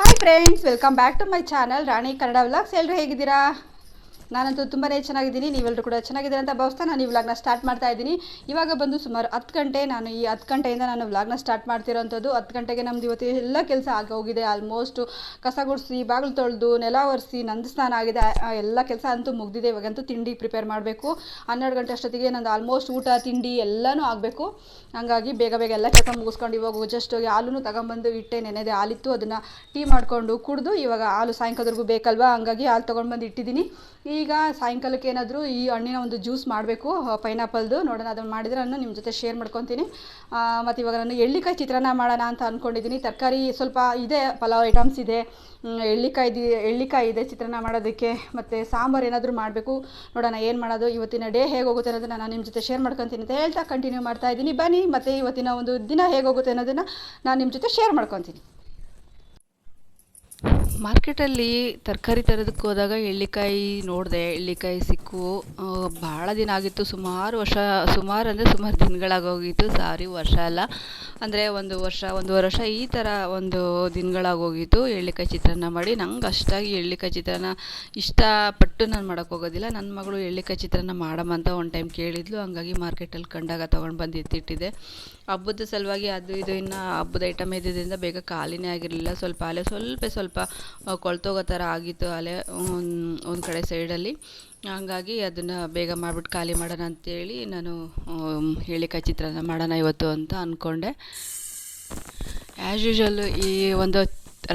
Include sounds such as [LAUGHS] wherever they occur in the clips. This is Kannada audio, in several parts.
Hi friends welcome back to my channel Rani Kannada vlogs ಎಲ್ಲರೂ ಹೇಗಿದ್ದೀರಾ? ನಾನಂತೂ ತುಂಬಾ ಚೆನ್ನಾಗಿದ್ದೀನಿ. ನೀವೆಲ್ಲರೂ ಕೂಡ ಚೆನ್ನಾಗಿದ್ದೀರ ಅಂತ ಭಾವಿಸ್ತಾ ನಾನು ಈ ವ್ಲಾಗ್ನ ಸ್ಟಾರ್ಟ್ ಮಾಡ್ತಾ ಇದ್ದೀನಿ. ಇವಾಗ ಬಂದು ಸುಮಾರು ಹತ್ತು ಗಂಟೆ ನಾನು ಈ ಹತ್ತು ಗಂಟೆಯಿಂದ ನಾನು ವ್ಲಾಗ್ನ ಸ್ಟಾರ್ಟ್ ಮಾಡ್ತಿರೋಂಥದ್ದು. ಹತ್ತು ಗಂಟೆಗೆ ನಮ್ದು ಇವತ್ತು ಎಲ್ಲ ಕೆಲಸ ಆಗೋಗಿದೆ. ಆಲ್ಮೋಸ್ಟು ಕಸ ಗುಡಿಸಿ, ಬಾಗಿಲು ತೊಳೆದು, ನೆಲ ಒರೆಸಿ ನಂದು ಸ್ನಾನ ಆಗಿದೆ ಎಲ್ಲ ಕೆಲಸ ಅಂತೂ ಮುಗ್ದಿದೆ. ಇವಾಗಂತೂ ತಿಂಡಿ ಪ್ರಿಪೇರ್ ಮಾಡಬೇಕು. ಹನ್ನೆರಡು ಗಂಟೆ ಅಷ್ಟೊತ್ತಿಗೆ ನಂದು ಆಲ್ಮೋಸ್ಟ್ ಊಟ, ತಿಂಡಿ ಎಲ್ಲನೂ ಆಗಬೇಕು. ಹಂಗಾಗಿ ಬೇಗ ಬೇಗ ಎಲ್ಲ ಕೆಲಸ ಮುಗಿಸ್ಕೊಂಡು ಇವಾಗ ಜಸ್ಟ್ ಹೋಗಿ ಹಾಲನ್ನು ತಗೊಂಬಂದು ಇಟ್ಟೆ ನೆನೆದೆ ಹಾಲಿತ್ತು. ಅದನ್ನು ಟೀ ಮಾಡಿಕೊಂಡು ಕುಡಿದು ಇವಾಗ ಹಾಲು ಸಾಯಂಕಾಲದವರೆಗೂ ಬೇಕಲ್ವಾ? ಹಂಗಾಗಿ ಹಾಲು ತೊಗೊಂಡು ಬಂದು ಇಟ್ಟಿದ್ದೀನಿ ಈಗ ಸಾಯಂಕಾಲಕ್ಕೆ ಏನಾದರೂ ಈ ಹಣ್ಣಿನ ಒಂದು ಜ್ಯೂಸ್ ಮಾಡಬೇಕು ಪೈನಾಪಲ್ದು. ನೋಡೋಣ, ಅದನ್ನು ಮಾಡಿದರೆ ನಾನು ನಿಮ್ಮ ಜೊತೆ ಶೇರ್ ಮಾಡ್ಕೊತೀನಿ. ಮತ್ತು ಇವಾಗ ನಾನು ಎಳ್ಳಿಕಾಯಿ ಚಿತ್ರಾನ್ನ ಮಾಡೋಣ ಅಂತ ಅಂದ್ಕೊಂಡಿದ್ದೀನಿ ತರಕಾರಿ ಸ್ವಲ್ಪ ಇದೆ, ಪಲಾವ್ ಐಟಮ್ಸ್ ಇದೆ. ಎಳ್ಳಿಕಾಯಿ ಎಳ್ಳಿಕಾಯ್ದು, ಎಳ್ಳಿಕಾಯಿ ಇದೆ ಚಿತ್ರಾನ್ನ ಮಾಡೋದಕ್ಕೆ. ಮತ್ತು ಸಾಂಬಾರು ಏನಾದರೂ ಮಾಡಬೇಕು. ನೋಡೋಣ ಏನು ಮಾಡೋದು, ಇವತ್ತಿನ ಡೇ ಹೇಗೆ ಹೋಗುತ್ತೆ ಅನ್ನೋದನ್ನ ನಾನು ನಿಮ್ಮ ಜೊತೆ ಶೇರ್ ಮಾಡ್ಕೊತೀನಿ ಅಂತ ಹೇಳ್ತಾ ಕಂಟಿನ್ಯೂ ಮಾಡ್ತಾ ಇದ್ದೀನಿ. ಬನ್ನಿ, ಮತ್ತು ಇವತ್ತಿನ ಒಂದು ದಿನ ಹೇಗೆ ಹೋಗುತ್ತೆ ಅನ್ನೋದನ್ನು ನಾನು ನಿಮ್ಮ ಜೊತೆ ಶೇರ್ ಮಾಡ್ಕೊತೀನಿ. ಮಾರ್ಕೆಟಲ್ಲಿ ತರಕಾರಿ ತರೋದಕ್ಕೆ ಹೋದಾಗ ಎಳ್ಳಿಕಾಯಿ ನೋಡಿದೆ, ಎಳ್ಳಿಕಾಯಿ ಸಿಕ್ಕು. ಭಾಳ ದಿನ ಆಗಿತ್ತು. ಸುಮಾರು ವರ್ಷ, ಸುಮಾರು ಅಂದರೆ ಸುಮಾರು ದಿನಗಳಾಗೋಗಿತ್ತು ಸಾರಿ, ವರ್ಷ ಅಲ್ಲ. ಅಂದರೆ ಒಂದು ವರ್ಷ, ಒಂದೂವರೆ ವರ್ಷ ಈ ಥರ ಒಂದು ದಿನಗಳಾಗೋಗಿತ್ತು ಎಳ್ಳಿಕಾಯಿ ಚಿತ್ರಾನ್ನ ಮಾಡಿ. ನಂಗೆ ಅಷ್ಟಾಗಿ ಎಳ್ಳಿಕಾಯಿ ಚಿತ್ರಾನ್ನ ಇಷ್ಟಪಟ್ಟು ನಾನು ಮಾಡೋಕ್ಕೆ ಹೋಗೋದಿಲ್ಲ. ನನ್ನ ಮಗಳು ಎಳ್ಳಿಕಾಯಿ ಚಿತ್ರಾನ್ನ ಮಾಡಮ್ಮ ಅಂತ ಒಂದು ಟೈಮ್ ಕೇಳಿದ್ಲು. ಹಂಗಾಗಿ ಮಾರ್ಕೆಟಲ್ಲಿ ಕಂಡಾಗ ತೊಗೊಂಡು ಬಂದು ಎತ್ತಿಟ್ಟಿದ್ದೆ ಹಬ್ಬದ ಸಲುವಾಗಿ ಅದು ಇದು ಇನ್ನು ಹಬ್ಬದ ಐಟಮ್ ಇದ್ದಿದ್ದರಿಂದ ಬೇಗ ಖಾಲಿನೇ ಆಗಿರಲಿಲ್ಲ. ಸ್ವಲ್ಪ ಅಲೆ, ಸ್ವಲ್ಪ ಸ್ವಲ್ಪ ಕೊಳ್ತೋಗೋ ಥರ ಆಗಿತ್ತು ಅಲೆ, ಒಂದು ಕಡೆ ಸೈಡಲ್ಲಿ ಹಂಗಾಗಿ ಅದನ್ನು ಬೇಗ ಮಾಡಿಬಿಟ್ಟು ಖಾಲಿ ಮಾಡೋಣ ಅಂತೇಳಿ ನಾನು ಹೇಳಿ ಎಳ್ಳಿಕಾಯಿ ಚಿತ್ರಾನ್ನ ಮಾಡೋಣ ಇವತ್ತು ಅಂತ ಅಂದ್ಕೊಂಡೆ ಆ್ಯಸ್ ಯೂಶಲ್ ಈ ಒಂದು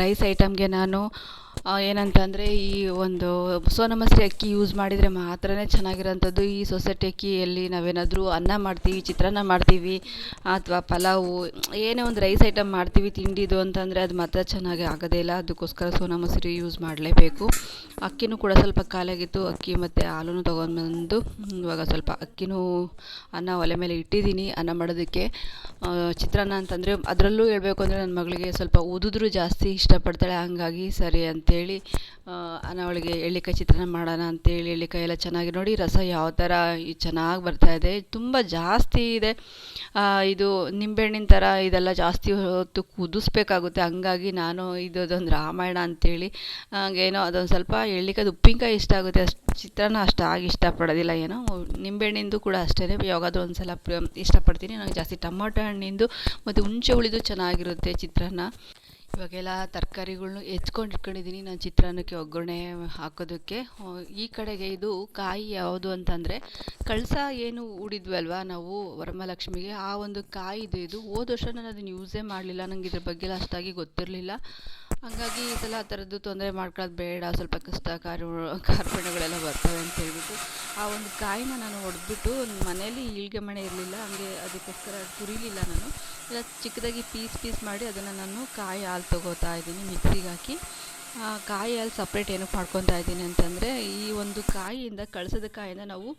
ರೈಸ್ ಐಟಮ್ಗೆ ನಾನು ಏನಂತಂದರೆ ಈ ಒಂದು ಸೋನಾ ಮಸೂರಿ ಅಕ್ಕಿ ಯೂಸ್ ಮಾಡಿದರೆ ಮಾತ್ರನೇ ಚೆನ್ನಾಗಿರೋಂಥದ್ದು. ಈ ಸೊಸೈಟಿ ಅಕ್ಕಿಯಲ್ಲಿ ನಾವೇನಾದರೂ ಅನ್ನ ಮಾಡ್ತೀವಿ, ಚಿತ್ರಾನ್ನ ಮಾಡ್ತೀವಿ, ಅಥವಾ ಪಲಾವು, ಏನೇ ಒಂದು ರೈಸ್ ಐಟಮ್ ಮಾಡ್ತೀವಿ, ತಿಂಡಿದು ಅಂತಂದರೆ ಅದು ಮಾತ್ರ ಚೆನ್ನಾಗಿ ಆಗೋದೇ ಇಲ್ಲ. ಅದಕ್ಕೋಸ್ಕರ ಸೋನಾ ಮಸೂರಿ ಯೂಸ್ ಮಾಡಲೇಬೇಕು. ಅಕ್ಕಿನೂ ಕೂಡ ಸ್ವಲ್ಪ ಖಾಲಿಯಾಗಿತ್ತು. ಅಕ್ಕಿ ಮತ್ತು ಹಾಲೂ ತೊಗೊಂಡ್ಬಂದು, ಇವಾಗ ಸ್ವಲ್ಪ ಅಕ್ಕಿನೂ ಅನ್ನ ಒಲೆ ಮೇಲೆ ಇಟ್ಟಿದ್ದೀನಿ. ಅನ್ನ ಮಾಡೋದಕ್ಕೆ ಚಿತ್ರಾನ್ನ ಅಂತಂದರೆ ಅದರಲ್ಲೂ ಹೇಳಬೇಕು ಅಂದರೆ ನನ್ನ ಮಗಳಿಗೆ ಸ್ವಲ್ಪ ಉದಿದ್ರು ಜಾಸ್ತಿ ಇಷ್ಟಪಡ್ತಾಳೆ. ಹಂಗಾಗಿ ಸರಿ ಅಂತೇಳಿ ಅವಳಿಗೆ ಎಳ್ಳಿಕಾಯಿ ಚಿತ್ರಾನ್ನ ಮಾಡೋಣ ಅಂತೇಳಿ ಎಳ್ಳಿಕಾಯಿ ಎಲ್ಲ ಚೆನ್ನಾಗಿ ನೋಡಿ, ರಸ ಯಾವ ಥರ ಚೆನ್ನಾಗಿ ಬರ್ತಾ ಇದೆ, ತುಂಬ ಜಾಸ್ತಿ ಇದೆ. ಇದು ನಿಂಬೆಹಣ್ಣಿನ ಥರ ಇದೆಲ್ಲ ಜಾಸ್ತಿ ಹೊತ್ತು ಕುದಿಸ್ಬೇಕಾಗುತ್ತೆ. ಹಂಗಾಗಿ ನಾನು ಇದು ಅದೊಂದು ರಾಮಾಯಣ ಅಂತೇಳಿ ಏನೋ ಅದೊಂದು ಸ್ವಲ್ಪ ಎಳ್ಳಿಕಾಯ್ದು ಉಪ್ಪಿನಕಾಯಿ ಇಷ್ಟ ಆಗುತ್ತೆ. ಅಷ್ಟು ಚಿತ್ರಾನ್ನ ಅಷ್ಟಾಗಿ ಇಷ್ಟಪಡೋದಿಲ್ಲ ಏನೋ. ನಿಂಬೆಹಣ್ಣಿಂದು ಕೂಡ ಅಷ್ಟೇ ಯಾವಾಗಾದ್ರೂ ಒಂದು ಸಲ ಇಷ್ಟಪಡ್ತೀನಿ. ನನಗೆ ಜಾಸ್ತಿ ಟೊಮೊಟೊ ಹಣ್ಣಿಂದು ಮತ್ತು ಹುಣಸೆ ಹುಳಿದು ಚೆನ್ನಾಗಿರುತ್ತೆ ಚಿತ್ರಾನ್ನ. ಇವಾಗೆಲ್ಲ ತರಕಾರಿಗಳ್ನು ಹೆಚ್ಕೊಂಡು ಇಟ್ಕೊಂಡಿದ್ದೀನಿ ನಾನು ಚಿತ್ರಾನ್ನಕ್ಕೆ ಒಗ್ಗರಣೆ ಹಾಕೋದಕ್ಕೆ. ಈ ಕಡೆಗೆ ಇದು ಕಾಯಿ ಯಾವುದು ಅಂತಂದರೆ ಕಳಸ ಏನು ಹೂಡಿದ್ವಲ್ವ ನಾವು ವರಮಹಾಲಕ್ಷ್ಮಿಗೆ, ಆ ಒಂದು ಕಾಯಿ ಇದು ಹೋದ ವರ್ಷ ನಾನು ಅದನ್ನು ಯೂಸೇ ಮಾಡಲಿಲ್ಲ. ನನಗೆ ಇದ್ರ ಬಗ್ಗೆ ಅಷ್ಟಾಗಿ ಗೊತ್ತಿರಲಿಲ್ಲ. ಹಾಗಾಗಿ ಈ ಸಲ ಆ ಥರದ್ದು ತೊಂದರೆ ಮಾಡ್ಕೊಳ್ಳೋದು ಬೇಡ. ಸ್ವಲ್ಪ ಕಷ್ಟ ಕಾರ್ಯ ಕಾರ್ಪಣ್ಯಗಳೆಲ್ಲ ಬರ್ತವೆ ಅಂತ ಹೇಳ್ಬಿಟ್ಟು ಆ ಒಂದು ಕಾಯಿನ ನಾನು ಹೊಡೆದ್ಬಿಟ್ಟು ಮನೇಲಿ ಈಳ್ಗೆ ಮಣೆ ಇರಲಿಲ್ಲ. ಹಂಗೆ ಅದಕ್ಕೋಸ್ಕರ ತುರಿಲಿಲ್ಲ ನಾನು. ಎಲ್ಲ ಚಿಕ್ಕದಾಗಿ ಪೀಸ್ ಪೀಸ್ ಮಾಡಿ ಅದನ್ನು ನಾನು ಕಾಯಿ ಹಾಲು ತೊಗೋತಾ ಇದ್ದೀನಿ ಮಿಕ್ಸಿಗೆ ಹಾಕಿ ಕಾಯಿ ಹಾಲು ಸಪ್ರೇಟ್ ಏನಕ್ಕೆ ಮಾಡ್ಕೊತಾ ಇದ್ದೀನಿ ಅಂತಂದರೆ, ಈ ಒಂದು ಕಾಯಿಯಿಂದ ಕಳಿಸಿದ ಕಾಯಿಂದ ನಾವು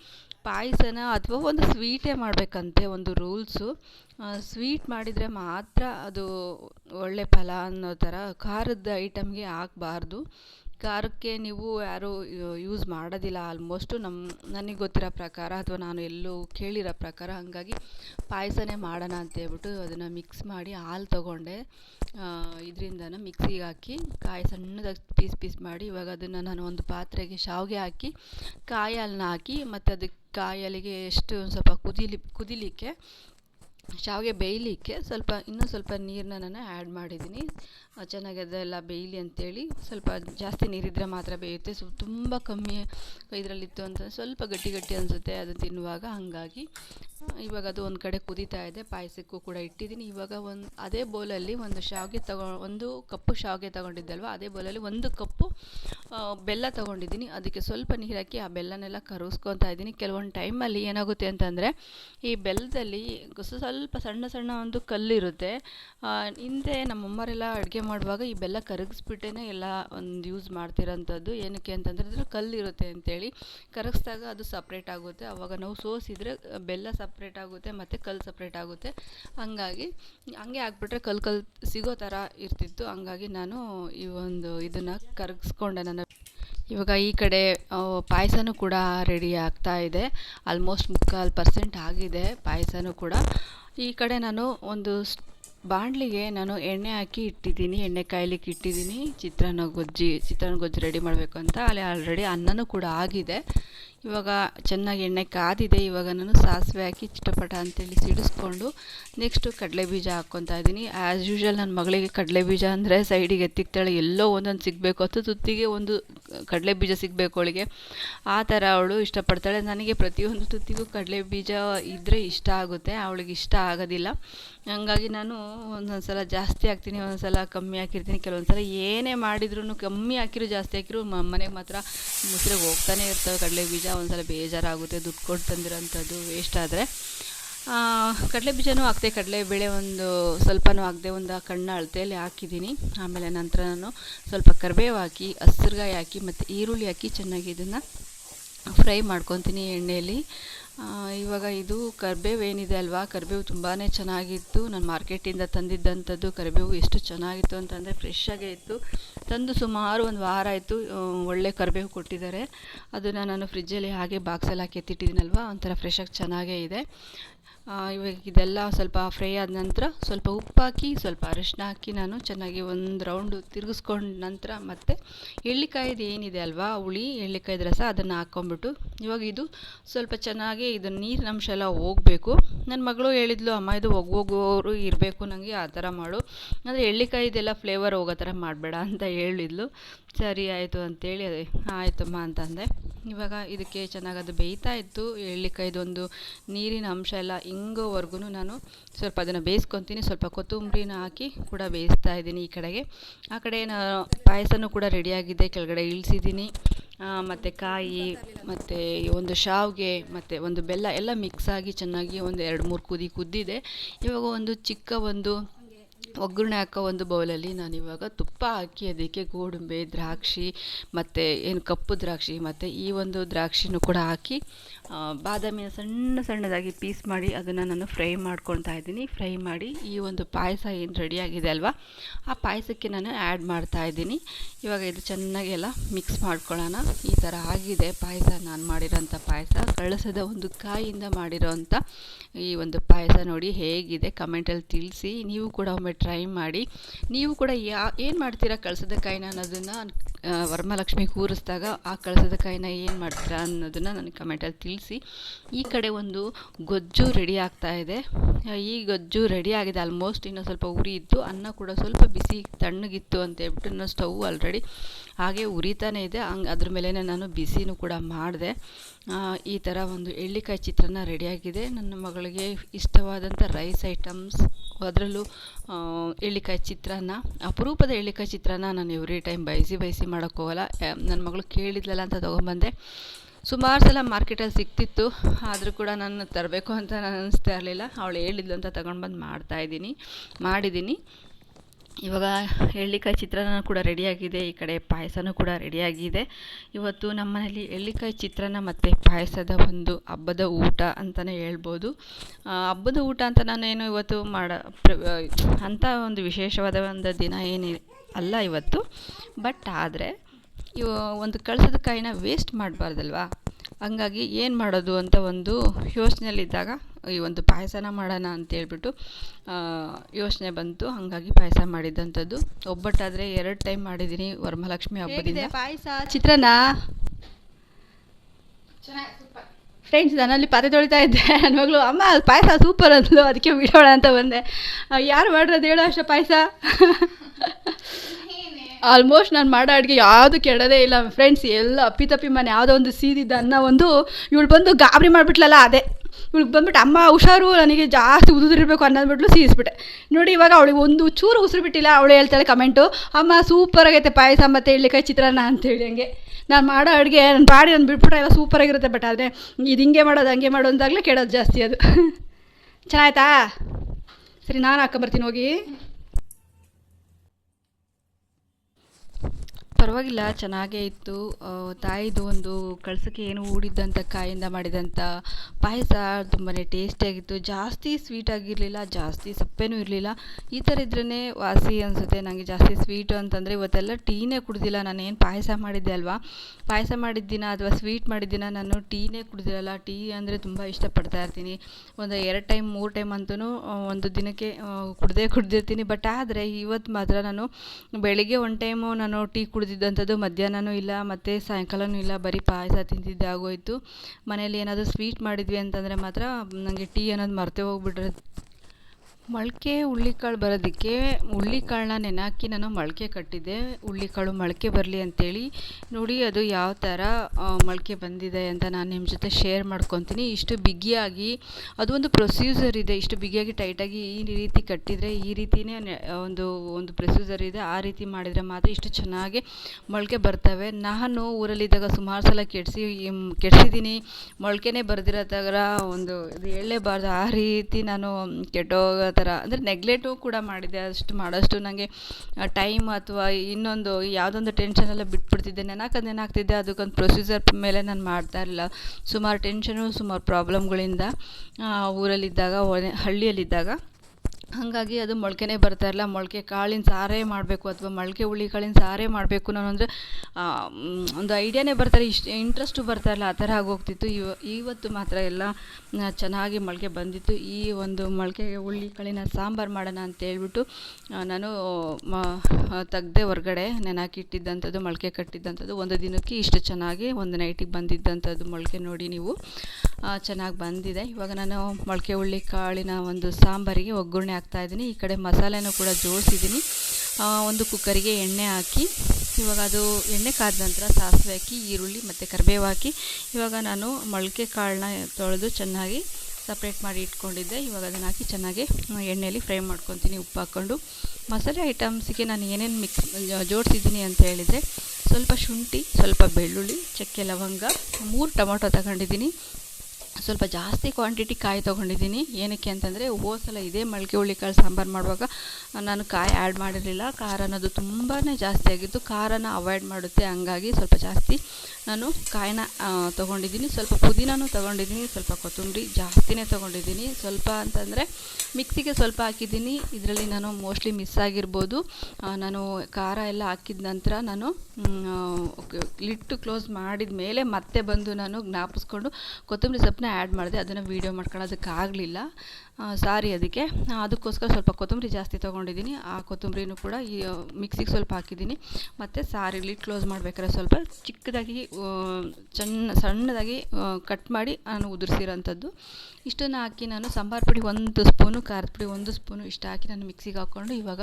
ಪಾಯಸನ ಅಥವಾ ಒಂದು ಸ್ವೀಟೇ ಮಾಡಬೇಕಂತೆ, ಒಂದು ರೂಲ್ಸು. ಸ್ವೀಟ್ ಮಾಡಿದರೆ ಮಾತ್ರ ಅದು ಒಳ್ಳೆ ಫಲ ಅನ್ನೋ ಥರ, ಖಾರದ ಐಟಮ್ಗೆ ಹಾಕ್ಬಾರ್ದು. ಖಾರಕ್ಕೆ ನೀವು ಯಾರೂ ಯೂಸ್ ಮಾಡೋದಿಲ್ಲ. ಆಲ್ಮೋಸ್ಟು ನಮ್ಮ ನನಗೆ ಗೊತ್ತಿರೋ ಪ್ರಕಾರ ಅಥವಾ ನಾನು ಎಲ್ಲೂ ಕೇಳಿರೋ ಪ್ರಕಾರ ಹಾಗಾಗಿ ಪಾಯಸನೇ ಮಾಡೋಣ ಅಂತ ಹೇಳ್ಬಿಟ್ಟು ಅದನ್ನು ಮಿಕ್ಸ್ ಮಾಡಿ ಹಾಲು ತೊಗೊಂಡೆ. ಇದರಿಂದನ ಮಿಕ್ಸಿಗೆ ಹಾಕಿ ಕಾಯಿ ಸಣ್ಣದಾಗಿ ಪೀಸ್ ಪೀಸ್ ಮಾಡಿ ಇವಾಗ ಅದನ್ನು ನಾನು ಒಂದು ಪಾತ್ರೆಗೆ ಶಾವಿಗೆ ಹಾಕಿ ಕಾಯಿ ಹಾಲನ್ನ ಹಾಕಿ ಮತ್ತು ಅದಕ್ಕೆ ಕಾಯಿ ಹಾಲಿಗೆ ಎಷ್ಟು ಸ್ವಲ್ಪ ಕುದೀಲಿ, ಕುದಿಲಿಕ್ಕೆ ಶಾವಿಗೆ ಬೇಯಲಿಕ್ಕೆ ಸ್ವಲ್ಪ, ಇನ್ನೂ ಸ್ವಲ್ಪ ನೀರನ್ನ ನಾನು ಆ್ಯಡ್ ಮಾಡಿದ್ದೀನಿ. ಚೆನ್ನಾಗಿ ಅದೆಲ್ಲ ಬೇಯಲಿ ಅಂತೇಳಿ ಸ್ವಲ್ಪ ಜಾಸ್ತಿ ನೀರಿದ್ದರೆ ಮಾತ್ರ ಬೇಯುತ್ತೆ. ಸೊ, ತುಂಬ ಕಮ್ಮಿ ಇದರಲ್ಲಿತ್ತು ಅಂತ ಸ್ವಲ್ಪ ಗಟ್ಟಿ ಗಟ್ಟಿ ಅನಿಸುತ್ತೆ ಅದು ತಿನ್ನುವಾಗ. ಹಾಗಾಗಿ, ಇವಾಗ ಅದು ಒಂದು ಕಡೆ ಕುದೀತಾ ಇದೆ. ಪಾಯಸಕ್ಕೂ ಕೂಡ ಇಟ್ಟಿದ್ದೀನಿ. ಇವಾಗ ಒಂದು, ಅದೇ ಬೌಲಲ್ಲಿ ಒಂದು ಶಾವಿಗೆ ತಗೊ, ಒಂದು ಕಪ್ಪು ಶಾವಿಗೆ ತಗೊಂಡಿದ್ದಲ್ವ, ಅದೇ ಬೌಲಲ್ಲಿ ಒಂದು ಕಪ್ಪು ಬೆಲ್ಲ ತಗೊಂಡಿದ್ದೀನಿ. ಅದಕ್ಕೆ ಸ್ವಲ್ಪ ನೀರು ಹಾಕಿ ಆ ಬೆಲ್ಲನೆಲ್ಲ ಕರಗಿಸ್ಕೊತಾ ಇದ್ದೀನಿ. ಕೆಲವೊಂದು ಟೈಮಲ್ಲಿ ಏನಾಗುತ್ತೆ ಅಂತಂದರೆ, ಈ ಬೆಲ್ಲದಲ್ಲಿ ಸ್ವಲ್ಪ ಸಣ್ಣ ಸಣ್ಣ ಒಂದು ಕಲ್ಲಿರುತ್ತೆ. ಹಿಂದೆ ನಮ್ಮಮ್ಮರೆಲ್ಲ ಅಡುಗೆ ಮಾಡುವಾಗ ಈ ಬೆಲ್ಲ ಕರಗಿಸ್ಬಿಟ್ಟೇ ಎಲ್ಲ ಒಂದು ಯೂಸ್ ಮಾಡ್ತಿರೋಂಥದ್ದು. ಏನಕ್ಕೆ ಅಂತಂದರೆ ಅದ್ರ ಕಲ್ಲಿರುತ್ತೆ ಅಂತೇಳಿ. ಕರಗಿಸ್ದಾಗ ಅದು ಸಪ್ರೇಟ್ ಆಗುತ್ತೆ. ಆವಾಗ ನಾವು ಸೋಸಿದರೆ ಬೆಲ್ಲ ಸಪ್ರೇಟ್ ಆಗುತ್ತೆ, ಮತ್ತು ಕಲ್ಲು ಸಪ್ರೇಟ್ ಆಗುತ್ತೆ. ಹಂಗಾಗಿ, ಹಂಗೆ ಹಾಕ್ಬಿಟ್ರೆ ಕಲ್ಲು ಕಲ್ಲು ಸಿಗೋ ಥರ ಇರ್ತಿತ್ತು. ಹಂಗಾಗಿ ನಾನು ಈ ಒಂದು ಇದನ್ನು ಕರಗಿಸ್ಕೊಂಡೆ ನನ್ನ ಇವಾಗ ಈ ಕಡೆ ಪಾಯಸನೂ ಕೂಡ ರೆಡಿ ಆಗ್ತಾ ಇದೆ. ಆಲ್ಮೋಸ್ಟ್ ಮುಕ್ಕಾಲು ಪರ್ಸೆಂಟ್ ಆಗಿದೆ ಪಾಯಸನೂ ಕೂಡ. ಈ ಕಡೆ ನಾನು ಒಂದು ಬಾಂಡ್ಲಿಗೆ ನಾನು ಎಣ್ಣೆ ಹಾಕಿ ಇಟ್ಟಿದ್ದೀನಿ. ಎಣ್ಣೆ ಕಾಯ್ಲಿಕ್ಕೆ ಇಟ್ಟಿದ್ದೀನಿ. ಚಿತ್ರಾನ್ನ ಗೊಜ್ಜಿ, ಚಿತ್ರಾನ್ನ ಗೊಜ್ಜು ರೆಡಿ ಮಾಡಬೇಕು ಅಂತ. ಅಲ್ಲಿ ಆಲ್ರೆಡಿ ಅನ್ನನೂ ಕೂಡ ಆಗಿದೆ. ಇವಾಗ ಚೆನ್ನಾಗಿ ಎಣ್ಣೆ ಕಾದಿದೆ, ಇವಾಗ ನಾನು ಸಾಸಿವೆ ಹಾಕಿ ಚಿಟಪಟ ಅಂತೇಳಿ ಸಿಡಿಸ್ಕೊಂಡು ನೆಕ್ಸ್ಟು ಕಡಲೆ ಬೀಜ ಹಾಕ್ಕೊತಾ ಇದ್ದೀನಿ. ಆ್ಯಸ್ ಯೂಶ್ವಲ್ ನನ್ನ ಮಗಳಿಗೆ ಕಡಲೆ ಬೀಜ ಅಂದರೆ ಸೈಡಿಗೆ ಎತ್ತಿಕ್ತಾಳೆ ಎಲ್ಲೋ ಒಂದೊಂದು ಸಿಗಬೇಕು. ಹತ್ತು ತುತ್ತಿಗೆ ಒಂದು ಕಡಲೆ ಬೀಜ ಸಿಗಬೇಕು ಅವಳಿಗೆ. ಆ ಥರ ಅವಳು ಇಷ್ಟಪಡ್ತಾಳೆ. ನನಗೆ ಪ್ರತಿಯೊಂದು ತುತ್ತಿಗೂ ಕಡಲೆ ಬೀಜ ಇದ್ದರೆ ಇಷ್ಟ ಆಗುತ್ತೆ. ಅವಳಿಗೆ ಇಷ್ಟ ಆಗೋದಿಲ್ಲ. ಹಂಗಾಗಿ ನಾನು ಒಂದೊಂದು ಸಲ ಜಾಸ್ತಿ ಹಾಕ್ತೀನಿ ಒಂದೊಂದು ಸಲ ಕಮ್ಮಿ ಹಾಕಿರ್ತೀನಿ. ಕೆಲವೊಂದು ಸಲ ಏನೇ ಮಾಡಿದ್ರು ಕಮ್ಮಿ ಹಾಕಿರೋ ಜಾಸ್ತಿ ಹಾಕಿರೋ ಮನೆಗೆ ಮಾತ್ರ ಮುಸ್ರೆಗೆ ಹೋಗ್ತಾನೆ ಇರ್ತವೆ ಕಡಲೆ ಬೀಜ. ಒಂದು ಸಲ ಬೇಜಾರಾಗುತ್ತೆ ದುಡ್ಡು ಕೊಟ್ಟು ತಂದಿರೋಂಥದ್ದು ವೇಸ್ಟ್ ಆದರೆ. ಕಡಲೆ ಬೀಜನೂ ಹಾಕ್ದೆ ಕಡಲೆಬೇಳೆ ಒಂದು ಸ್ವಲ್ಪನೂ ಹಾಕ್ದೆ ಒಂದು ಕಣ್ಣು ಅಳತೆಯಲ್ಲಿ ಹಾಕಿದ್ದೀನಿ. ಆಮೇಲೆ ನಂತರ ನಾನು ಸ್ವಲ್ಪ ಕರಿಬೇವು ಹಾಕಿ ಹಸಿರುಗಾಯಿ ಹಾಕಿ ಮತ್ತು ಈರುಳ್ಳಿ ಹಾಕಿ ಚೆನ್ನಾಗಿ ಇದನ್ನು ಫ್ರೈ ಮಾಡ್ಕೊತೀನಿ ಎಣ್ಣೆಯಲ್ಲಿ. ಆ, ಇವಾಗ ಇದು ಕರಿಬೇವು ಏನಿದೆ ಅಲ್ವಾ? ಕರಿಬೇವು ತುಂಬಾ ಚೆನ್ನಾಗಿತ್ತು. ನಾನು ಮಾರ್ಕೆಟಿಂದ ತಂದಿದ್ದಂಥದ್ದು ಕರಿಬೇವು ಎಷ್ಟು ಚೆನ್ನಾಗಿತ್ತು ಅಂತಂದರೆ ಫ್ರೆಶ್ ಆಗೇ ಇತ್ತು. ತಂದು ಸುಮಾರು ಒಂದು ವಾರ ಆಯಿತು ಒಳ್ಳೆ ಕರಿಬೇವು ಕೊಟ್ಟಿದ್ದಾರೆ. ಅದನ್ನು ನಾನು ಫ್ರಿಜ್ಜಲ್ಲಿ ಹಾಗೆ ಬಾಕ್ಸಲ್ಲಿ ಹಾಕಿ ಎತ್ತಿಟ್ಟಿದ್ದೀನಲ್ವ? ಒಂಥರ ಫ್ರೆಶಾಗಿ ಚೆನ್ನಾಗೇ ಇದೆ. ಇವಾಗ ಇದೆಲ್ಲ ಸ್ವಲ್ಪ ಫ್ರೈ ಆದ ನಂತರ ಸ್ವಲ್ಪ ಉಪ್ಪು ಹಾಕಿ ಸ್ವಲ್ಪ ಅರಿಶಿನ ಹಾಕಿ ನಾನು ಚೆನ್ನಾಗಿ ಒಂದು ರೌಂಡು ತಿರುಗಿಸ್ಕೊಂಡ ನಂತರ ಮತ್ತೆ ಎಳ್ಳಿಕಾಯ್ದು ಏನಿದೆ ಅಲ್ವಾ, ಹುಳಿ, ಎಳ್ಳಿಕಾಯ್ದು ರಸ ಅದನ್ನು ಹಾಕ್ಕೊಂಬಿಟ್ಟು ಇವಾಗ ಇದು ಸ್ವಲ್ಪ ಚೆನ್ನಾಗಿ ಇದು ನೀರಿನ ಅಂಶ ಎಲ್ಲ ಹೋಗಬೇಕು. ನನ್ನ ಮಗಳು ಹೇಳಿದ್ಲು, ಅಮ್ಮ, ಇದು ಒಗ್ಗೋಗೋರು ಇರಬೇಕು ನನಗೆ ಆ ಥರ ಮಾಡು. ಅಂದರೆ ಎಳ್ಳಿಕಾಯ್ದೆಲ್ಲ ಫ್ಲೇವರ್ ಹೋಗೋ ಥರ ಮಾಡಬೇಡ ಅಂತ ಹೇಳಿದ್ಲು. ಸರಿ ಆಯಿತು ಅಂತೇಳಿ ಅದೇ, ಆಯಿತಮ್ಮ ಅಂತಂದೆ. ಇವಾಗ ಇದಕ್ಕೆ ಚೆನ್ನಾಗಿ ಅದು ಬೇಯ್ತಾ ಇತ್ತು ಇದೊಂದು ನೀರಿನ ಅಂಶ ಎಲ್ಲ ಹಿಂಗೋವರೆಗೂ ನಾನು ಸ್ವಲ್ಪ ಅದನ್ನು ಬೇಯಿಸ್ಕೊತೀನಿ, ಸ್ವಲ್ಪ ಕೊತ್ತಂಬರಿನ ಹಾಕಿ ಕೂಡ ಬೇಯಿಸ್ತಾ ಇದ್ದೀನಿ ಈ ಕಡೆಗೆ. ಆ ಕಡೆ ನಾನು ಪಾಯಸನೂ ಕೂಡ ರೆಡಿಯಾಗಿದೆ, ಕೆಳಗಡೆ ಇಳಿಸಿದ್ದೀನಿ. ಮತ್ತು ಕಾಯಿ, ಮತ್ತು ಒಂದು ಶಾವಿಗೆ, ಮತ್ತು ಒಂದು ಬೆಲ್ಲ ಎಲ್ಲ ಮಿಕ್ಸ್ ಆಗಿ ಚೆನ್ನಾಗಿ ಒಂದು ಎರಡು ಮೂರು ಕುದಿ ಕುದ್ದಿದೆ. ಇವಾಗ ಒಂದು ಚಿಕ್ಕ ಒಂದು ಒಗ್ಗರಣೆ ಹಾಕೋ ಒಂದು ಬೌಲಲ್ಲಿ ನಾನು ಇವಾಗ ತುಪ್ಪ ಹಾಕಿ ಅದಕ್ಕೆ ಗೋಡಂಬಿ, ದ್ರಾಕ್ಷಿ ಮತ್ತು ಏನು ಕಪ್ಪು ದ್ರಾಕ್ಷಿ ಮತ್ತು ಈ ಒಂದು ದ್ರಾಕ್ಷಿನೂ ಕೂಡ ಹಾಕಿ ಬಾದಾಮಿನ ಸಣ್ಣ ಸಣ್ಣದಾಗಿ ಪೀಸ್ ಮಾಡಿ ಅದನ್ನು ನಾನು ಫ್ರೈ ಮಾಡ್ಕೊಳ್ತಾ ಇದ್ದೀನಿ. ಫ್ರೈ ಮಾಡಿ ಈ ಒಂದು ಪಾಯಸ ಏನು ರೆಡಿಯಾಗಿದೆ ಅಲ್ವಾ? ಆ ಪಾಯಸಕ್ಕೆ ನಾನು ಆ್ಯಡ್ ಮಾಡ್ತಾ ಇದ್ದೀನಿ. ಇವಾಗ ಇದು ಚೆನ್ನಾಗಿ ಎಲ್ಲ ಮಿಕ್ಸ್ ಮಾಡ್ಕೊಳ್ಳೋಣ. ಈ ಥರ ಆಗಿದೆ ಪಾಯಸ, ನಾನು ಮಾಡಿರೋಂಥ ಪಾಯಸ. ಕಳಸದ ಒಂದು ಕಾಯಿಯಿಂದ ಮಾಡಿರೋವಂಥ ಈ ಒಂದು ಪಾಯಸ ನೋಡಿ ಹೇಗಿದೆ. ಕಮೆಂಟಲ್ಲಿ ತಿಳಿಸಿ. ನೀವು ಕೂಡ ಒಮ್ಮೆ ಟ್ರೈ ಮಾಡಿ. ನೀವು ಕೂಡ ಯಾ, ಏನು ಮಾಡ್ತೀರಾ ಕಳಸದ ಕಾಯಿನ ಅನ್ನೋದನ್ನು ವರಮಹಾಲಕ್ಷ್ಮಿ ಕೂರಿಸಿದಾಗ ಆ ಕಳಸದ ಕಾಯಿನ ಏನು ಮಾಡ್ತೀರಾ ಅನ್ನೋದನ್ನು ನನಗೆ ಕಮೆಂಟಲ್ಲಿ ತಿಳಿಸಿ. ಈ ಕಡೆ ಒಂದು ಗೊಜ್ಜು ರೆಡಿ ಆಗ್ತಾ ಇದೆ. ಈ ಗೊಜ್ಜು ರೆಡಿ ಆಗಿದೆ. ಆಲ್ಮೋಸ್ಟ್ ಇನ್ನೂ ಸ್ವಲ್ಪ ಉರಿ ಇತ್ತು. ಅನ್ನ ಕೂಡ ಸ್ವಲ್ಪ ಬಿಸಿ ತಣ್ಣಗಿತ್ತು ಅಂತ ಹೇಳ್ಬಿಟ್ಟು ಇನ್ನೂ ಸ್ಟವ್ ಆಲ್ರೆಡಿ ಹಾಗೆ ಉರಿತಾನೆ ಇದೆ. ಹಂಗೆ ಅದ್ರ ಮೇಲೇ ನಾನು ಬಿಸಿನೂ ಕೂಡ ಮಾಡಿದೆ. ಈ ಥರ ಒಂದು ಎಳ್ಳಿಕಾಯಿ ಚಿತ್ರಾನ್ನ ರೆಡಿಯಾಗಿದೆ ನನ್ನ ಮಗಳಿಗೆ ಇಷ್ಟವಾದಂಥ ರೈಸ್ ಐಟಮ್ಸ್ ಅದರಲ್ಲೂ ಎಳ್ಳಿಕಾಯಿ ಚಿತ್ರಾನ್ನ, ಅಪರೂಪದ ಎಳ್ಳಿಕಾಯಿ ಚಿತ್ರಾನ್ನ ನಾನು ಎವ್ರಿ ಟೈಮ್ ಬಯಸಿ ಬಯಸಿ ಮಾಡೋಕ್ಕೆ ಹೋಗಲ್ಲ. ನನ್ನ ಮಗಳು ಕೇಳಿದ್ಲಲ್ಲ ಅಂತ ತೊಗೊಂಬಂದೆ. ಸುಮಾರು ಸಲ ಮಾರ್ಕೆಟಲ್ಲಿ ಸಿಕ್ತಿತ್ತು. ಆದರೂ ಕೂಡ ನಾನು ತರಬೇಕು ಅಂತ ನಾನು ಅನ್ನಿಸ್ತಾ ಇರಲಿಲ್ಲ. ಅವಳು ಹೇಳಿದ್ಲು ಅಂತ ತಗೊಂಡು ಬಂದು ಮಾಡ್ತಾಯಿದ್ದೀನಿ ಮಾಡಿದ್ದೀನಿ. ಇವಾಗ ಎಳ್ಳಿಕಾಯಿ ಚಿತ್ರಾನ್ನ ಕೂಡ ರೆಡಿಯಾಗಿದೆ, ಈ ಕಡೆ ಪಾಯಸನೂ ಕೂಡ ರೆಡಿಯಾಗಿದೆ. ಇವತ್ತು ನಮ್ಮ ಎಳ್ಳಿಕಾಯಿ ಚಿತ್ರಾನ್ನ ಮತ್ತು ಪಾಯಸದ ಒಂದು ಹಬ್ಬದ ಊಟ ಅಂತಲೇ ಹೇಳ್ಬೋದು. ಹಬ್ಬದ ಊಟ ಅಂತ ನಾನೇನು ಇವತ್ತು ಮಾಡ ಅಂಥ ಒಂದು ವಿಶೇಷವಾದ ಒಂದು ದಿನ ಏನಿ ಅಲ್ಲ ಇವತ್ತು. ಬಟ್ ಆದರೆ ಇವ, ಒಂದು ಕಳಸದ ಕಾಯಿನ ವೇಸ್ಟ್ ಮಾಡಬಾರ್ದಲ್ವಾ? ಹಂಗಾಗಿ ಏನು ಮಾಡೋದು ಅಂತ ಒಂದು ಯೋಚನೆಯಲ್ಲಿದ್ದಾಗ ಈ ಒಂದು ಪಾಯಸನ ಮಾಡೋಣ ಅಂತೇಳ್ಬಿಟ್ಟು ಯೋಚನೆ ಬಂತು. ಹಾಗಾಗಿ ಪಾಯಸ ಮಾಡಿದ್ದಂಥದ್ದು ಒಬ್ಬಟ್ಟಾದರೆ ಎರಡು ಟೈಮ್ ಮಾಡಿದ್ದೀನಿ ವರಮಹಾಲಕ್ಷ್ಮಿ ಹಬ್ಬದಿಂದ. ಪಾಯಸ? ಚಿತ್ರಾನ್ನ? ಫ್ರೆಂಡ್ಸ್ ನಾನಲ್ಲಿ ಪಾತ್ರೆ ತೊಳಿತಾ ಇದ್ದೆ. [LAUGHS] ನನ್ನ ಮಗಳು ಅಮ್ಮ ಪಾಯಸ ಸೂಪರ್ ಅಂದ್ಲು ಅದಕ್ಕೆ ಬಿಡೋಣ ಅಂತ ಬಂದೆ. ಯಾರು ಮಾಡಿರೋದು ಹೇಳೋ ಅಷ್ಟೇ ಪಾಯಸ. [LAUGHS] ಆಲ್ಮೋಸ್ಟ್ ನಾನು ಮಾಡೋ ಅಡುಗೆ ಯಾವುದು ಕೆಡೋದೇ ಇಲ್ಲ. ಫ್ರೆಂಡ್ಸ್ ಎಲ್ಲ ಅಪ್ಪಿತಪ್ಪಿ ಮನೆ, ಯಾವುದೋ ಒಂದು ಸೀದಿದ್ದ ಅನ್ನ ಒಂದು ಇವಳು ಬಂದು ಗಾಬರಿ ಮಾಡಿಬಿಟ್ಲಲ್ಲ ಅದೇ. ಇವಳಿಗೆ ಬಂದ್ಬಿಟ್ಟು, ಅಮ್ಮ, ಹುಷಾರು, ನನಗೆ ಜಾಸ್ತಿ ಉದುದಿರಬೇಕು ಅನ್ನೋದ್ಬಿಟ್ಲು ಸೀಸ್ಬಿಟ್ಟೆ. ನೋಡಿ, ಇವಾಗ ಅವಳಿಗೆ ಒಂದು ಚೂರು ಉಸಿರು ಬಿಟ್ಟಿಲ್ಲ, ಅವಳು ಹೇಳ್ತಾಳೆ ಕಮೆಂಟು, ಅಮ್ಮ ಸೂಪರ್ ಆಗೈತೆ ಪಾಯಸ ಮತ್ತು ಇಳ್ಳಿಕಾಯಿ ಚಿತ್ರಾನ್ನ ಅಂತೇಳಿ ಹಂಗೆ. ನಾನು ಮಾಡೋ ಅಡುಗೆ ನನ್ನ ಬಾಡಿ ನಾನು ಬಿಟ್ಬಿಟ್ರೆ ಎಲ್ಲ ಸೂಪರಾಗಿರುತ್ತೆ ಬಟ್ ಆದರೆ ಇದು ಹಿಂಗೆ ಮಾಡೋದು, ಹಂಗೆ ಮಾಡೋ ಅಂದಾಗಲೇ ಕೆಡೋದು ಜಾಸ್ತಿ ಅದು. [LAUGHS] ಚೆನ್ನಾಯ್ತಾ? ಸರಿ, ನಾನು ಹಾಕೊಂಬರ್ತೀನಿ, ಹೋಗಿ. ಪರವಾಗಿಲ್ಲ, ಚೆನ್ನಾಗೇ ಇತ್ತು. ತಾಯಿದು ಒಂದು ಕಳ್ಸಕ್ಕೆ ಏನು ಊಡಿದ್ದಂಥ ಕಾಯಿಂದ ಮಾಡಿದಂಥ ಪಾಯಸ ತುಂಬಾ ಟೇಸ್ಟಿಯಾಗಿತ್ತು. ಜಾಸ್ತಿ ಸ್ವೀಟ್ ಆಗಿರಲಿಲ್ಲ, ಜಾಸ್ತಿ ಸಪ್ಪೆನೂ ಇರಲಿಲ್ಲ. ಈ ಥರ ಇದ್ರೇ ವಾಸಿ ಅನಿಸುತ್ತೆ. ನನಗೆ ಜಾಸ್ತಿ ಸ್ವೀಟು ಅಂತಂದರೆ ಇವತ್ತೆಲ್ಲ ಟೀನೇ ಕುಡಿದಿಲ್ಲ. ನಾನು ಏನು ಪಾಯಸ ಮಾಡಿದ್ದೆ ಅಲ್ವಾ? ಪಾಯಸ ಮಾಡಿದ ದಿನ ಅಥವಾ ಸ್ವೀಟ್ ಮಾಡಿದ ದಿನ ನಾನು ಟೀನೇ ಕುಡಿದಿರಲ್ಲ. ಟೀ ಅಂದರೆ ತುಂಬ ಇಷ್ಟಪಡ್ತಾ ಇರ್ತೀನಿ. ಒಂದು ಎರಡು ಟೈಮ್, ಮೂರು ಟೈಮ್ ಅಂತೂ ಒಂದು ದಿನಕ್ಕೆ ಕುಡ್ದೇ ಕುಡ್ದಿರ್ತೀನಿ. ಬಟ್ ಆದರೆ ಇವತ್ತು ಮಾತ್ರ ನಾನು ಬೆಳಿಗ್ಗೆ ಒಂದು ಟೈಮು ನಾನು ಟೀ ಕುಡ್ದಿದ್ದಂಥದ್ದು ಮಧ್ಯಾಹ್ನವೂ ಇಲ್ಲ, ಮತ್ತು ಸಾಯಂಕಾಲವೂ ಇಲ್ಲ, ಬರೀ ಪಾಯಸ ತಿಂದಿದ್ದೆ ಆಗೋಯಿತು. ಮನೇಲಿ ಏನಾದರೂ ಸ್ವೀಟ್ ಮಾಡಿದ್ವಿ ಅಂತಂದರೆ ಮಾತ್ರ ನನಗೆ ಟೀ ಅನ್ನೋದು ಮರೆತೇ ಹೋಗ್ಬಿಟ್ರೆ ಮೊಳಕೆ ಹುಳ್ಳಿಕಾಳು ಬರೋದಕ್ಕೆ ಹುಳ್ಳಿಕಾಳನ್ನ ನೆನೆಹಾಕಿ ನಾನು ಮೊಳಕೆ ಕಟ್ಟಿದ್ದೆ. ಹುಳ್ಳಿಕಾಳು ಮೊಳಕೆ ಬರಲಿ ಅಂತೇಳಿ. ನೋಡಿ ಅದು ಯಾವ ಥರ ಮೊಳಕೆ ಬಂದಿದೆ ಅಂತ ನಾನು ನಿಮ್ಮ ಜೊತೆ ಶೇರ್ ಮಾಡ್ಕೊತೀನಿ. ಇಷ್ಟು ಬಿಗಿಯಾಗಿ, ಅದು ಒಂದು ಪ್ರೊಸೀಜರ್ ಇದೆ. ಇಷ್ಟು ಬಿಗಿಯಾಗಿ ಟೈಟಾಗಿ ಈ ರೀತಿ ಕಟ್ಟಿದರೆ, ಈ ರೀತಿಯೇ ಒಂದು ಒಂದು ಪ್ರೊಸೀಜರ್ ಇದೆ. ಆ ರೀತಿ ಮಾಡಿದರೆ ಮಾತ್ರ ಇಷ್ಟು ಚೆನ್ನಾಗಿ ಮೊಳಕೆ ಬರ್ತವೆ. ನಾನು ಊರಲ್ಲಿದ್ದಾಗ ಸುಮಾರು ಸಲ ಕೆಡಿಸಿ ಕೆಡಿಸಿದ್ದೀನಿ. ಮೊಳಕೆನೇ ಬರೆದಿರೋ ಥರ ಒಂದು, ಇದು ಹೇಳಲೇಬಾರ್ದು ಆ ರೀತಿ ನಾನು ಕೆಟ್ಟೋಗೋ ಥರ. ಅಂದರೆ ನೆಗ್ಲೆಟು ಕೂಡ ಮಾಡಿದೆ. ಅಷ್ಟು ಮಾಡೋಷ್ಟು ನನಗೆ ಟೈಮ್ ಅಥವಾ ಇನ್ನೊಂದು ಯಾವುದೊಂದು ಟೆನ್ಷನೆಲ್ಲ ಬಿಟ್ಬಿಡ್ತಿದ್ದೆ. ನೆನಾಕೋದು ನೆನಾಗ್ತಿದ್ದೆ. ಅದಕ್ಕೊಂದು ಪ್ರೊಸೀಜರ್ ಮೇಲೆ ನಾನು ಮಾಡ್ತಾ ಇರಲಿಲ್ಲ. ಸುಮಾರು ಟೆನ್ಷನು ಸುಮಾರು ಪ್ರಾಬ್ಲಮ್ಗಳಿಂದ ಊರಲ್ಲಿದ್ದಾಗ ಹಳ್ಳಿಯಲ್ಲಿದ್ದಾಗ ಹಾಗಾಗಿ ಅದು ಮೊಳಕೆನೇ ಬರ್ತಾ ಇರಲ್ಲ. ಮೊಳಕೆ ಕಾಳಿನ ಸಾರೇ ಮಾಡಬೇಕು ಅಥವಾ ಮೊಳಕೆ ಹುಳಿ ಕಾಳಿನ ಸಾರೇ ಮಾಡಬೇಕು ನಾನು ಅಂದರೆ ಒಂದು ಐಡಿಯಾನೇ ಬರ್ತಾರೆ ಇಷ್ಟು ಇಂಟ್ರೆಸ್ಟು ಬರ್ತಾ ಇಲ್ಲ ಆ ಥರ ಆಗೋಗ್ತಿತ್ತು. ಇವ, ಇವತ್ತು ಮಾತ್ರ ಎಲ್ಲ ಚೆನ್ನಾಗಿ ಮೊಳಕೆ ಬಂದಿತ್ತು. ಈ ಒಂದು ಮೊಳಕೆ ಹುಳಿ ಕಾಳಿನ ಸಾಂಬಾರು ಮಾಡೋಣ ಅಂತ ಹೇಳ್ಬಿಟ್ಟು ನಾನು, ಮ, ತೆಗ್ದೆ ಹೊರಗಡೆ ನೆನಾಕಿಟ್ಟಿದ್ದಂಥದ್ದು ಮೊಳಕೆ ಕಟ್ಟಿದ್ದಂಥದ್ದು, ಒಂದು ದಿನಕ್ಕೆ ಇಷ್ಟು ಚೆನ್ನಾಗಿ, ಒಂದು ನೈಟಿಗೆ ಬಂದಿದ್ದಂಥದ್ದು ಮೊಳಕೆ ನೋಡಿ ನೀವು. ಚೆನ್ನಾಗಿ ಬಂದಿದೆ. ಇವಾಗ ನಾನು ಮೊಳಕೆ ಹುಳಿ ಕಾಳಿನ ಒಂದು ಸಾಂಬಾರಿಗೆ ಒಗ್ಗರಣೆ ಹಾಕ್ತಾಯಿದ್ದೀನಿ ಈ ಕಡೆ ಮಸಾಲೆನೂ ಕೂಡ ಜೋಡಿಸಿದ್ದೀನಿ ಒಂದು ಕುಕ್ಕರಿಗೆ ಎಣ್ಣೆ ಹಾಕಿ, ಇವಾಗ ಅದು ಎಣ್ಣೆ ಕಾದ ನಂತರ ಸಾಸಿವೆ ಹಾಕಿ, ಈರುಳ್ಳಿ ಮತ್ತು ಕರಿಬೇವು ಹಾಕಿ, ಇವಾಗ ನಾನು ಮೊಳಕೆ ಕಾಳನ್ನ ತೊಳೆದು ಚೆನ್ನಾಗಿ ಸಪ್ರೇಟ್ ಮಾಡಿ ಇಟ್ಕೊಂಡಿದ್ದೆ. ಇವಾಗ ಅದನ್ನು ಹಾಕಿ ಚೆನ್ನಾಗಿ ಎಣ್ಣೆಯಲ್ಲಿ ಫ್ರೈ ಮಾಡ್ಕೊತೀನಿ, ಉಪ್ಪು ಹಾಕ್ಕೊಂಡು. ಮಸಾಲೆ ಐಟಮ್ಸಿಗೆ ನಾನು ಏನೇನು ಮಿಕ್ಸ್ ಜೋಡಿಸಿದ್ದೀನಿ ಅಂತ ಹೇಳಿದರೆ, ಸ್ವಲ್ಪ ಶುಂಠಿ, ಸ್ವಲ್ಪ ಬೆಳ್ಳುಳ್ಳಿ, ಚಕ್ಕೆ ಲವಂಗ, ಮೂರು ಟೊಮೊಟೊ ತಗೊಂಡಿದ್ದೀನಿ. ಸ್ವಲ್ಪ ಜಾಸ್ತಿ ಕ್ವಾಂಟಿಟಿ ಕಾಯಿ ತೊಗೊಂಡಿದ್ದೀನಿ. ಏನಕ್ಕೆ ಅಂತಂದರೆ ಸಲ ಇದೇ ಮೊಳಕೆ ಹುಳ್ಳಿಕಾಳು ಸಾಂಬಾರು ಮಾಡುವಾಗ ನಾನು ಕಾಯಿ ಆ್ಯಡ್ ಮಾಡಿರಲಿಲ್ಲ. ಖಾರ ಅನ್ನೋದು ತುಂಬಾ ಜಾಸ್ತಿ ಆಗಿತ್ತು. ಖಾರನ ಅವಾಯ್ಡ್ ಮಾಡುತ್ತೆ. ಹಂಗಾಗಿ ಸ್ವಲ್ಪ ಜಾಸ್ತಿ ನಾನು ಕಾಯಿನ ತೊಗೊಂಡಿದ್ದೀನಿ. ಸ್ವಲ್ಪ ಪುದೀನೂ ತೊಗೊಂಡಿದ್ದೀನಿ. ಸ್ವಲ್ಪ ಕೊತ್ತಂಬರಿ ಜಾಸ್ತಿನೇ ತೊಗೊಂಡಿದ್ದೀನಿ. ಸ್ವಲ್ಪ ಅಂತಂದರೆ ಮಿಕ್ಸಿಗೆ ಸ್ವಲ್ಪ ಹಾಕಿದ್ದೀನಿ. ಇದರಲ್ಲಿ ನಾನು ಮೋಸ್ಟ್ಲಿ ಮಿಸ್ ಆಗಿರ್ಬೋದು. ನಾನು ಖಾರ ಎಲ್ಲ ಹಾಕಿದ ನಂತರ ನಾನು ಲಿಟ್ಟು ಕ್ಲೋಸ್ ಮಾಡಿದ ಮೇಲೆ ಮತ್ತೆ ಬಂದು ನಾನು ಜ್ಞಾಪಿಸ್ಕೊಂಡು ಕೊತ್ತಂಬರಿ ಸೊಪ್ಪನ್ನ ಆ್ಯಡ್ ಮಾಡಿದೆ, ಅದನ್ನು ವೀಡಿಯೋ ಮಾಡ್ಕೊಳ್ಳೋದಕ್ಕಾಗಲಿಲ್ಲ. ಸಾರಿ ಅದಕ್ಕೆ. ಅದಕ್ಕೋಸ್ಕರ ಸ್ವಲ್ಪ ಕೊತ್ತಂಬರಿ ಜಾಸ್ತಿ ತೊಗೊಂಡಿದ್ದೀನಿ. ಆ ಕೊತ್ತಂಬರಿನೂ ಕೂಡ ಈ ಮಿಕ್ಸಿಗೆ ಸ್ವಲ್ಪ ಹಾಕಿದ್ದೀನಿ. ಮತ್ತು ಸಾರಿ ಲಿಡ್ ಕ್ಲೋಸ್ ಮಾಡ್ಬೇಕಾದ್ರೆ ಸ್ವಲ್ಪ ಚಿಕ್ಕದಾಗಿ ಸಣ್ಣ ಸಣ್ಣದಾಗಿ ಕಟ್ ಮಾಡಿ ನಾನು ಉದುರಿಸಿರೋಂಥದ್ದು. ಇಷ್ಟನ್ನು ಹಾಕಿ ನಾನು ಸಾಂಬಾರು ಪುಡಿ ಒಂದು ಸ್ಪೂನು, ಖಾರದ ಪುಡಿ ಒಂದು ಸ್ಪೂನು ಇಷ್ಟು ಹಾಕಿ ನಾನು ಮಿಕ್ಸಿಗೆ ಹಾಕ್ಕೊಂಡು ಇವಾಗ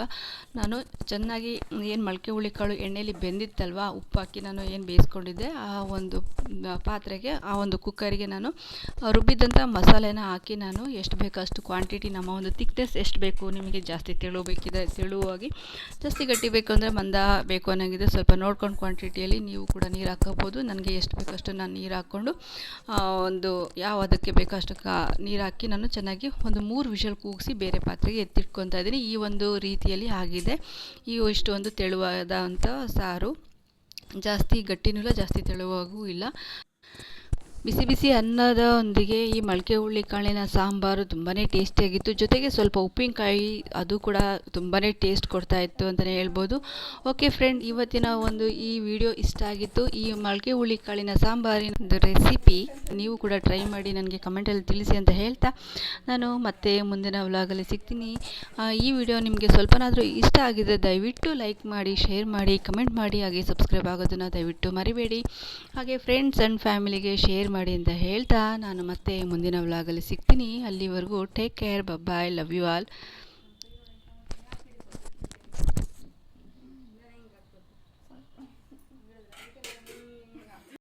ನಾನು ಚೆನ್ನಾಗಿ ಏನು ಮೊಳಕೆ ಹುಳಿಕಾಳು ಎಣ್ಣೆಯಲ್ಲಿ ಬೆಂದಿತ್ತಲ್ವ, ಉಪ್ಪು ಹಾಕಿ ನಾನು ಏನು ಬೇಯಿಸ್ಕೊಂಡಿದ್ದೆ, ಆ ಒಂದು ಪಾತ್ರೆಗೆ, ಆ ಒಂದು ಕುಕ್ಕರಿಗೆ ನಾನು ರುಬ್ಬಿದ್ದಂಥ ಮಸಾಲೆನ ಹಾಕಿ ನಾನು ಎಷ್ಟು ಬೇಕೋ ಅಷ್ಟು ಕ್ವಾಂಟಿಟಿ ನಮ್ಮ ಒಂದು ತಿಕ್ನೆಸ್ ಎಷ್ಟು ಬೇಕು ನಿಮಗೆ ಜಾಸ್ತಿ ತೆಳುಬೇಕಿದೆ ತೆಳುವಾಗಿ ಜಾಸ್ತಿ ಗಟ್ಟಿ ಬೇಕು ಅಂದರೆ ಮಂದ ಬೇಕು ಅನ್ನೋಂಗಿದೆ. ಸ್ವಲ್ಪ ನೋಡ್ಕೊಂಡು ಕ್ವಾಂಟಿಟಿಯಲ್ಲಿ ನೀವು ಕೂಡ ನೀರು ಹಾಕೋಬೋದು ನನಗೆ ಎಷ್ಟು ಬೇಕೋ ಅಷ್ಟು ನಾನು ನೀರು ಹಾಕ್ಕೊಂಡು ಒಂದು ಯಾವ ಅದಕ್ಕೆ ಬೇಕೋ ಅಷ್ಟು ಕಾ, ನೀರು ಹಾಕಿ ನಾನು ಚೆನ್ನಾಗಿ ಒಂದು ಮೂರು ವಿಷಲ್ ಕೂಗಿಸಿ ಬೇರೆ ಪಾತ್ರೆಗೆ ಎತ್ತಿಟ್ಕೊತಾ ಇದ್ದೀನಿ. ಈ ಒಂದು ರೀತಿಯಲ್ಲಿ ಆಗಿದೆ. ಈ ಇಷ್ಟೊಂದು ತೆಳುವಾದಂಥ ಸಾರು. ಜಾಸ್ತಿ ಗಟ್ಟಿನೂ ಇಲ್ಲ, ಜಾಸ್ತಿ ತೆಳುವಾಗೂ ಇಲ್ಲ. ಬಿಸಿ ಬಿಸಿ ಅನ್ನದೊಂದಿಗೆ ಈ ಮೊಳಕೆ ಕಾಳಿನ ಸಾಂಬಾರು ತುಂಬಾ ಟೇಸ್ಟಿಯಾಗಿತ್ತು. ಜೊತೆಗೆ ಸ್ವಲ್ಪ ಉಪ್ಪಿನಕಾಯಿ ಅದು ಕೂಡ ತುಂಬಾ ಟೇಸ್ಟ್ ಕೊಡ್ತಾ ಇತ್ತು ಅಂತಲೇ ಹೇಳ್ಬೋದು. ಓಕೆ ಫ್ರೆಂಡ್, ಇವತ್ತಿನ ಒಂದು ಈ ವಿಡಿಯೋ ಇಷ್ಟ ಆಗಿತ್ತು. ಈ ಮೊಳಕೆ ಕಾಳಿನ ಸಾಂಬಾರಿನ ಒಂದು ರೆಸಿಪಿ ನೀವು ಕೂಡ ಟ್ರೈ ಮಾಡಿ ನನಗೆ ಕಮೆಂಟಲ್ಲಿ ತಿಳಿಸಿ ಅಂತ ಹೇಳ್ತಾ ನಾನು ಮತ್ತೆ ಮುಂದಿನ ವ್ಲಾಗಲ್ಲಿ ಸಿಗ್ತೀನಿ. ಈ ವಿಡಿಯೋ ನಿಮಗೆ ಸ್ವಲ್ಪನಾದರೂ ಇಷ್ಟ ಆಗಿದೆ ದಯವಿಟ್ಟು ಲೈಕ್ ಮಾಡಿ ಶೇರ್ ಮಾಡಿ ಕಮೆಂಟ್ ಮಾಡಿ, ಹಾಗೆ ಸಬ್ಸ್ಕ್ರೈಬ್ ಆಗೋದನ್ನು ದಯವಿಟ್ಟು ಮರಿಬೇಡಿ. ಹಾಗೆ ಫ್ರೆಂಡ್ಸ್ ಆ್ಯಂಡ್ ಫ್ಯಾಮಿಲಿಗೆ ಶೇರ್ ಮಾಡಿ ಅಂತ ಹೇಳ್ತಾ ನಾನು ಮತ್ತೆ ಮುಂದಿನ ವ್ಲಾಗಲ್ಲಿ ಸಿಗ್ತೀನಿ. ಅಲ್ಲಿವರೆಗೂ take care bye love you all